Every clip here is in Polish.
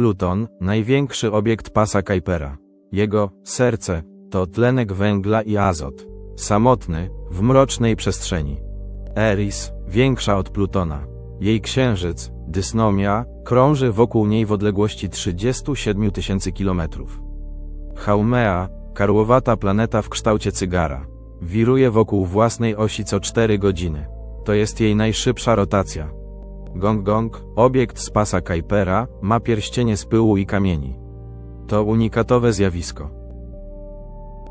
Pluton, największy obiekt pasa Kuipera. Jego serce to tlenek węgla i azot. Samotny, w mrocznej przestrzeni. Eris, większa od Plutona. Jej księżyc, dysnomia, krąży wokół niej w odległości 37 tysięcy kilometrów. Haumea, karłowata planeta w kształcie cygara. Wiruje wokół własnej osi co 4 godziny. To jest jej najszybsza rotacja. Gong Gong, obiekt z pasa Kuipera, ma pierścienie z pyłu i kamieni. To unikatowe zjawisko.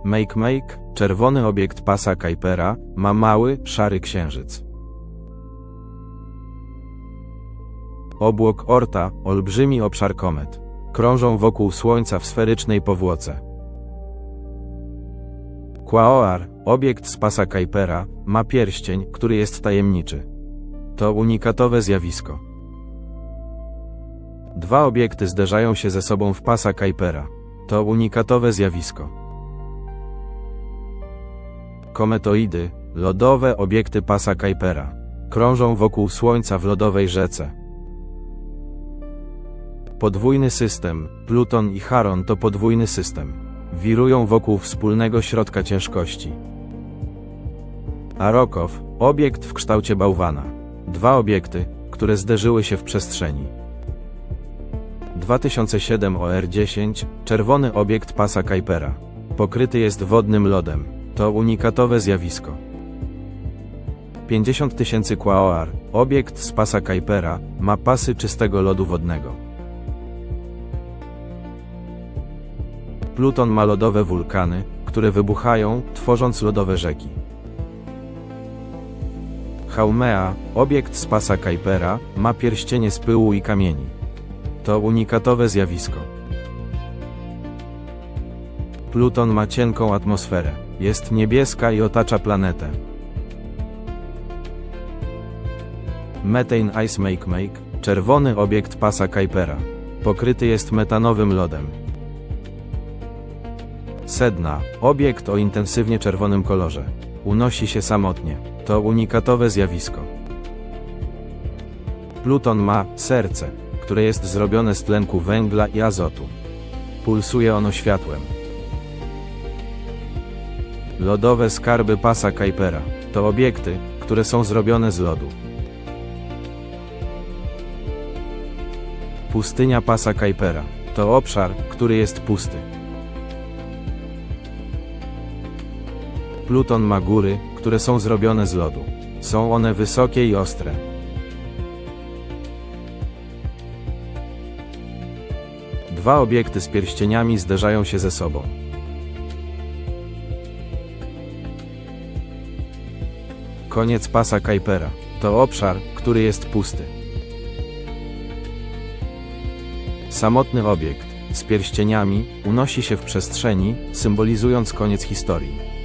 Make Make, czerwony obiekt pasa Kuipera, ma mały, szary księżyc. Obłok Orta, olbrzymi obszar komet. Krążą wokół Słońca w sferycznej powłoce. Quaoar, obiekt z pasa Kuipera, ma pierścień, który jest tajemniczy. To unikatowe zjawisko. Dwa obiekty zderzają się ze sobą w pasa Kuipera. To unikatowe zjawisko. Kometoidy, lodowe obiekty pasa Kuipera. Krążą wokół Słońca w lodowej rzece. Podwójny system, Pluton i Charon to podwójny system. Wirują wokół wspólnego środka ciężkości. Arokow, obiekt w kształcie bałwana. Dwa obiekty, które zderzyły się w przestrzeni. 2007 OR10, czerwony obiekt pasa Kuipera. Pokryty jest wodnym lodem. To unikatowe zjawisko. 50 tysięcy Quaoar, obiekt z pasa Kuipera, ma pasy czystego lodu wodnego. Pluton ma lodowe wulkany, które wybuchają, tworząc lodowe rzeki. Haumea, obiekt z pasa Kuipera, ma pierścienie z pyłu i kamieni. To unikatowe zjawisko. Pluton ma cienką atmosferę. Jest niebieska i otacza planetę. Methane Ice Make Make, czerwony obiekt pasa Kuipera. Pokryty jest metanowym lodem. Sedna, obiekt o intensywnie czerwonym kolorze. Unosi się samotnie. To unikatowe zjawisko. Pluton ma serce, które jest zrobione z tlenku węgla i azotu. Pulsuje ono światłem. Lodowe skarby pasa Kuipera to obiekty, które są zrobione z lodu. Pustynia pasa Kuipera to obszar, który jest pusty. Pluton ma góry, które są zrobione z lodu. Są one wysokie i ostre. Dwa obiekty z pierścieniami zderzają się ze sobą. Koniec pasa Kuipera. To obszar, który jest pusty. Samotny obiekt z pierścieniami unosi się w przestrzeni, symbolizując koniec historii.